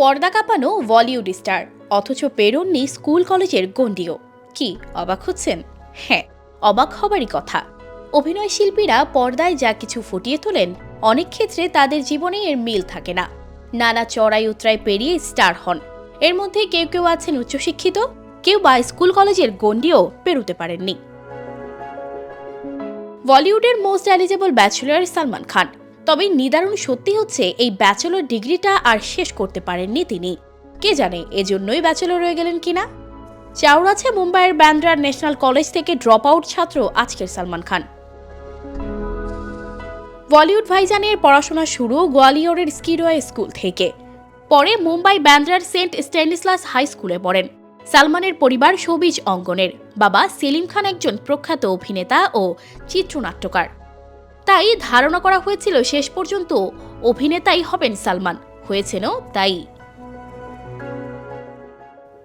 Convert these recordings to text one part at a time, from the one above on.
পর্দা কাঁপানো বলিউড স্টার, অথচ পেরোননি স্কুল কলেজের গণ্ডিও। কি, অবাক হচ্ছেন? হ্যাঁ অবাক হবারই কথা। অভিনয় শিল্পীরা পর্দায় যা কিছু ফুটিয়ে তোলেন, অনেক ক্ষেত্রে তাদের জীবনে এর মিল থাকে না। নানা চড়াই উতরাই পেরিয়ে স্টার হন। এর মধ্যে কেউ কেউ আছেন উচ্চশিক্ষিত, কেউ বা স্কুল কলেজের গণ্ডিও পেরোতে পারেননি। বলিউডের most eligible bachelor Salman Khan তবে নিদারুণ সত্যি হচ্ছে এই ব্যাচেলর ডিগ্রিটা আর শেষ করতে পারেননি তিনি। কে জানে এজন্যই ব্যাচেলর রয়ে গেলেন কিনা? চাউর আছে মুম্বাইয়ের ব্যান্দ্রা ন্যাশনাল কলেজ থেকে ড্রপ আউট ছাত্র আজকের সালমান খান। বলিউড ভাইজানের পড়াশোনা শুরু গোয়ালিয়রের স্কিরোয়া স্কুল থেকে। পরে মুম্বাই ব্যান্দ্রার সেন্ট স্টেনিসলাস হাই স্কুলে পড়েন। সালমানের পরিবার সবিজ অঙ্গনের। বাবা সেলিম খান একজন প্রখ্যাত অভিনেতা ও চিত্রনাট্যকার। তাই ধারণা করা হয়েছিল শেষ পর্যন্ত অভিনেতাই হবেন সালমান। হয়েছেনও তাই।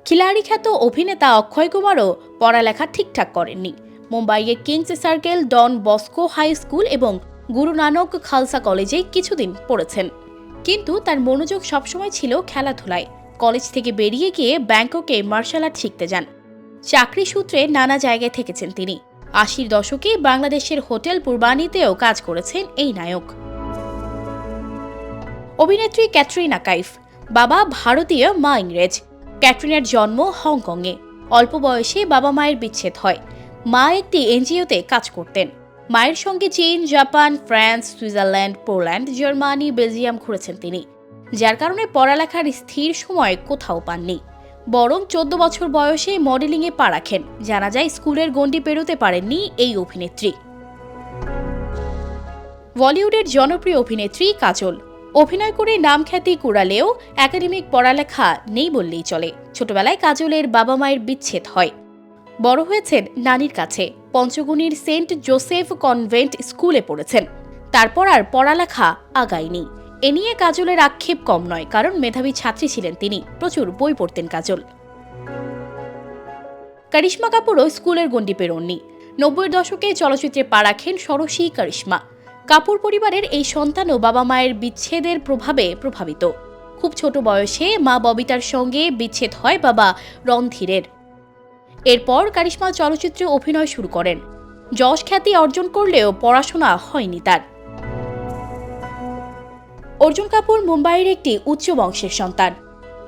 খিলাড়ি খ্যাত অভিনেতা অক্ষয় কুমারও পড়ালেখা ঠিকঠাক করেননি। মুম্বাইয়ের Kings Circle, Don Bosco high school এবং গুরু নানক খালসা কলেজে কিছুদিন পড়েছেন। কিন্তু তার মনোযোগ সবসময় ছিল খেলাধুলায়। কলেজ থেকে বেরিয়ে গিয়ে ব্যাংককে মার্শাল আর্ট শিখতে যান। চাকরি সূত্রে নানা জায়গায় থেকেছেন তিনি। আশির দশকে বাংলাদেশের হোটেল পূর্বানীতেও কাজ করেছেন এই নায়ক। অভিনেত্রী ক্যাটরিনা কাইফ, বাবা ভারতীয় মা ইংরেজ। ক্যাটরিনার জন্ম হংকংয়ে। অল্প বয়সে বাবা মায়ের বিচ্ছেদ হয়। মা একটি এনজিওতে কাজ করতেন। মায়ের সঙ্গে China, Japan, France, Switzerland, Poland, Germany, Belgium ঘুরেছেন তিনি। যার কারণে পড়ালেখার স্থির সময় কোথাও পাননি। বরং চোদ্দ বছর বয়সে মডেলিংয়ে পা রাখেন। জানা যায়, স্কুলের গণ্ডি পেরোতে পারেননি এই অভিনেত্রী। বলিউডের জনপ্রিয় অভিনেত্রী কাজল। অভিনয় করে নাম খ্যাতি কুড়ালেও একাডেমিক পড়ালেখা নেই বললেই চলে। ছোটবেলায় কাজলের বাবা মায়ের বিচ্ছেদ হয়। বড় হয়েছেন নানির কাছে। পঞ্চগুনির সেন্ট জোসেফ কনভেন্ট স্কুলে পড়েছেন। তারপর আর পড়ালেখা আগায়নি। এ নিয়ে কাজলের আক্ষেপ কম নয়, কারণ মেধাবী ছাত্রী ছিলেন তিনি। প্রচুর বই পড়তেন কাজল। কারিশ্মা কাপুরও স্কুলের গণ্ডি পেরোননি। নব্বইয়ের দশকে চলচ্চিত্রে পা রাখেন সরসী কারিশ্মা। কাপুর পরিবারের এই সন্তানও বাবা মায়ের বিচ্ছেদের প্রভাবে প্রভাবিত। খুব ছোট বয়সে মা ববিতার সঙ্গে বিচ্ছেদ হয় বাবা রণধীরের। এরপর কারিশ্মা চলচ্চিত্রে অভিনয় শুরু করেন। যশ খ্যাতি অর্জন করলেও পড়াশোনা হয়নি তার। অর্জুন কাপুর মুম্বাইয়ের একটি উচ্চ বংশের সন্তান।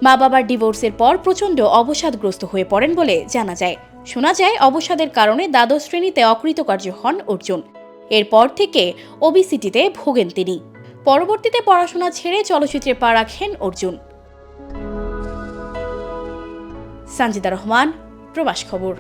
মা বাবার ডিভোর্সের পর প্রচণ্ড অবসাদগ্রস্ত হয়ে পড়েন বলে জানা যায়। শোনা যায়, অবসাদের কারণে দ্বাদশ শ্রেণীতে অকৃতকার্য হন অর্জুন। এরপর থেকে ওবিসিটিতে ভোগেন তিনি। পরবর্তীতে পড়াশোনা ছেড়ে চলচ্চিত্রে পা রাখেন অর্জুন। সঞ্জিদা রহমান, প্রবাস খবর।